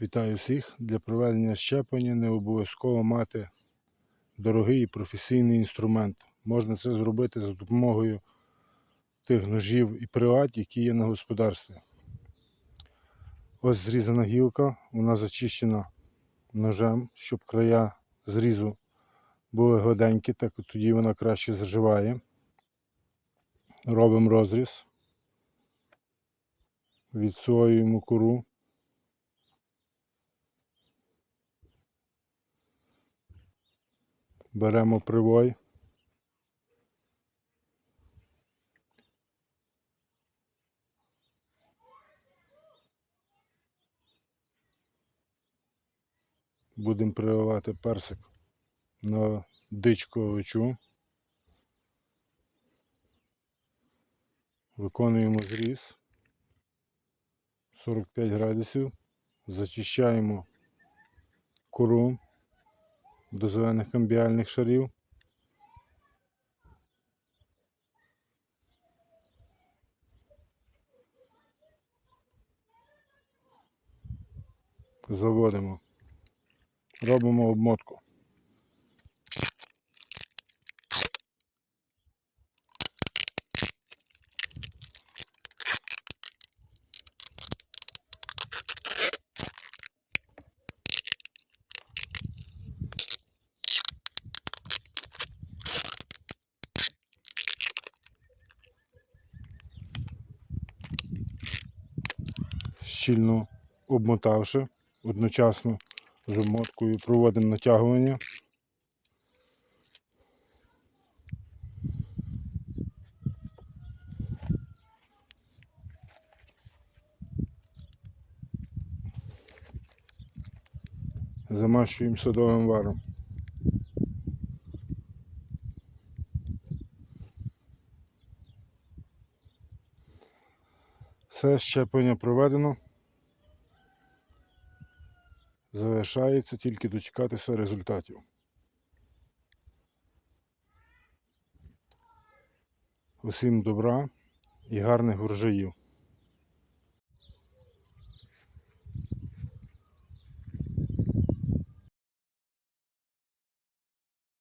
Вітаю всіх. Для проведення щеплення не обов'язково мати дорогий і професійний інструмент. Можна це зробити за допомогою тих ножів і прилад, які є на господарстві. Ось зрізана гілка, вона зачищена ножем, щоб края зрізу були гладенькі, так тоді вона краще заживає. Робимо розріз, відсоюємо кору. Беремо привой. Будемо прививати персик на дичку овечу. Виконуємо зріз 45 градусів. Зачищаємо кору до зелених амбіальних шарів. Заводимо. Робимо обмотку. Щільно обмотавши, одночасно з обмоткою проводимо натягування. Замащуємо садовим варом. Все щеплення проведено. Залишається тільки дочекатися результатів. Усім добра і гарних врожаїв.